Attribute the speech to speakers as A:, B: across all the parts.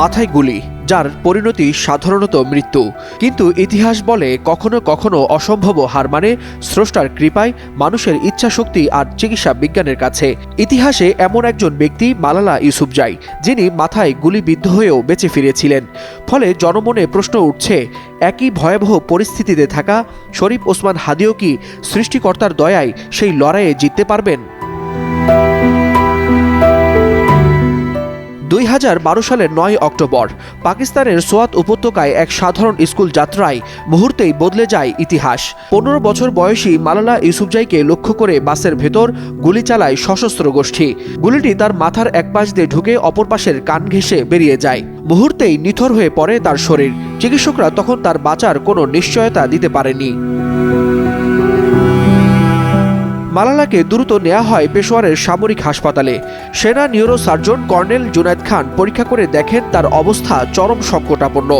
A: মাথায় গুলি, যার পরিণতি সাধারণত মৃত্যু। কিন্তু ইতিহাস বলে কখনো কখনো অসম্ভব হার মানে স্রষ্টার কৃপায় মানুষের ইচ্ছাশক্তি আর চিকিৎসা বিজ্ঞানের কাছে। ইতিহাসে এমন একজন ব্যক্তি মালালা ইউসুফ ইউসুফজাই, যিনি মাথায় গুলিবিদ্ধ হয়েও বেঁচে ফিরেছিলেন। ফলে জনমনে প্রশ্ন উঠছে, একই ভয়াবহ পরিস্থিতিতে থাকা শরীফ ওসমান হাদিও কি সৃষ্টিকর্তার দয়ায় সেই লড়াইয়ে জিততে পারবেন? দুই হাজার বারো সালের নয় অক্টোবর, পাকিস্তানের সোয়াত উপত্যকায় এক সাধারণ স্কুল যাত্রায় মুহূর্তেই বদলে যায় ইতিহাস। পনেরো বছর বয়সী মালালা ইউসুফজাইকে লক্ষ্য করে বাসের ভেতর গুলি চালায় সশস্ত্র গোষ্ঠী। গুলিটি তার মাথার এক পাশ দিয়ে ঢুকে অপর পাশের কান ঘেঁষে বেরিয়ে যায়। মুহূর্তেই নিথর হয়ে পড়ে তার শরীর। চিকিৎসকরা তখন তার বাঁচার কোনো নিশ্চয়তা দিতে পারেনি। মালালাকে দ্রুত নেওয়া হয় পেশোয়ারের সামরিক হাসপাতালে। সেনা neuro surgeon colonel Junaid Khan পরীক্ষা করে দেখেন তার অবস্থা চরম সংকটাপন্ন।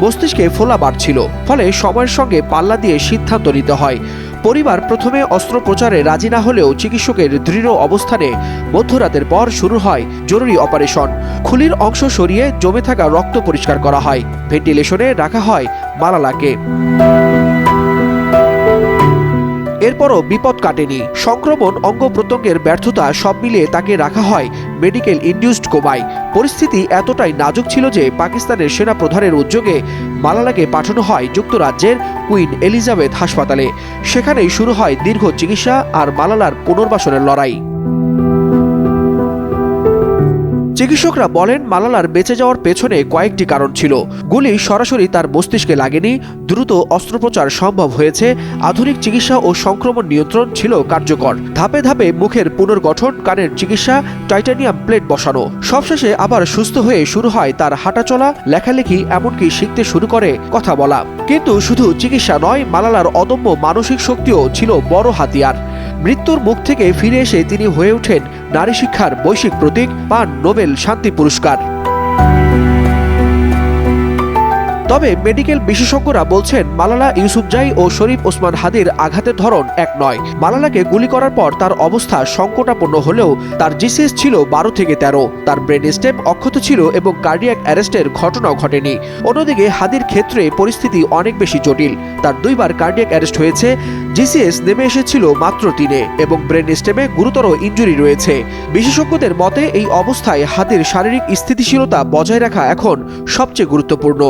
A: মস্তিষ্কে ফোলা বাড়ছিল, ফলে সময়ের সঙ্গে পাল্লা দিয়ে সিদ্ধান্ত নিতে হয়। পরিবার প্রথমে অস্ত্রোপচারে রাজি না হলেও চিকিৎসকের দৃঢ় অবস্থানে মধ্যরাতের পর শুরু হয় জরুরি অপারেশন। খুলির অংশ সরিয়ে জমে থাকা রক্ত পরিষ্কার করা হয়। ভেন্টিলেশনে রাখা হয় মালালাকে। এরপরও বিপদ কাটেনি। সংক্রমণ, অঙ্গ প্রত্যঙ্গের ব্যর্থতা সব মিলিয়ে তাকে রাখা হয় মেডিকেল ইন্ডিউসড কোমায়। পরিস্থিতি এতটাই নাজুক ছিল যে পাকিস্তানের সেনা প্রধানের উদ্যোগে মালালাকে পাঠানো হয় যুক্তরাজ্যের কুইন এলিজাবেথ হাসপাতালে। সেখানেই শুরু হয় দীর্ঘ চিকিৎসা আর মালালার পুনর্বাসনের লড়াই। চিকিৎসকরা বলেন, মালালার বেঁচে যাওয়ার পেছনে কয়েকটি কারণ ছিল। গুলি সরাসরি তার মস্তিষ্কে লাগেনি, দ্রুত অস্ত্রোপচার সম্ভব হয়েছে, আধুনিক চিকিৎসা ও সংক্রমণ নিয়ন্ত্রণ ছিল কার্যকর। ধাপে ধাপে মুখের পুনর্গঠন, কানের চিকিৎসা, টাইটানিয়াম প্লেট বসানো। সবশেষে আবার সুস্থ হয়ে শুরু হয় তার হাঁটাচলা লেখালেখি, এমনকি শিখতে শুরু করে কথা বলা। কিন্তু শুধু চিকিৎসা নয়, মালালার অদম্য মানসিক শক্তিও ছিল বড় হাতিয়ার। মৃত্যুর মুখ থেকে ফিরে এসে তিনি হয়ে ওঠেন নারী শিক্ষার বৈশ্বিক প্রতীক পান নোবেল শান্তি পুরস্কার। তবে মেডিকেল বিশেষজ্ঞরা বলছেন মালালা ইউসুফজাই ও শরীফ ওসমান হাদির আঘাতের ধরন এক নয়। মালালাকে গুলি করার পর তার অবস্থা সংকটাপন্ন হলেও তার জিসিএস ছিল বারো থেকে তেরো। তার ব্রেন স্টেম অক্ষত ছিল এবং কার্ডিয়াক অ্যারেস্টের ঘটনাও ঘটেনি। অন্যদিকে হাদির ক্ষেত্রে পরিস্থিতি অনেক বেশি জটিল। তার দুইবার কার্ডিয়াক অ্যারেস্ট হয়েছে, জিসিএস নেমে এসেছিল মাত্র তিনে এবং ব্রেন স্টেমে গুরুতর ইঞ্জুরি রয়েছে। বিশেষজ্ঞদের মতে, এই অবস্থায় হাদির শারীরিক স্থিতিশীলতা বজায় রাখা এখন সবচেয়ে গুরুত্বপূর্ণ।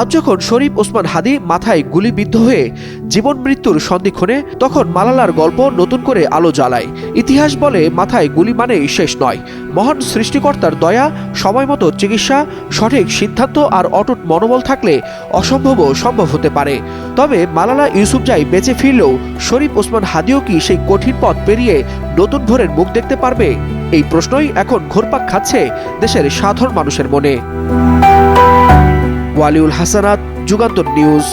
A: আজ যখন শরীফ ওসমান হাদি মাথায় গুলিবিদ্ধ হয়ে জীবন মৃত্যুর সন্ধিক্ষণে তখন মালালার গল্প নতুন করে আলো জ্বালায়। ইতিহাস বলে মাথায় গুলি মানেই শেষ নয়। মহান সৃষ্টিকর্তার দয়া সময়মতো চিকিৎসা, সঠিক সিদ্ধান্ত আর অটুট মনোবল থাকলে অসম্ভবও সম্ভব হতে পারে। তবে মালালা ইউসুফজাই বেঁচে ফিরলেও শরীফ ওসমান হাদিও কি সেই কঠিন পথ পেরিয়ে নতুন ভোরের মুখ দেখতে পারবে? এই প্রশ্নই এখন ঘোরপাক খাচ্ছে দেশের সাধারণ মানুষের মনে। ওয়ালিউল হাসানাত যুগান্তর নিউজ।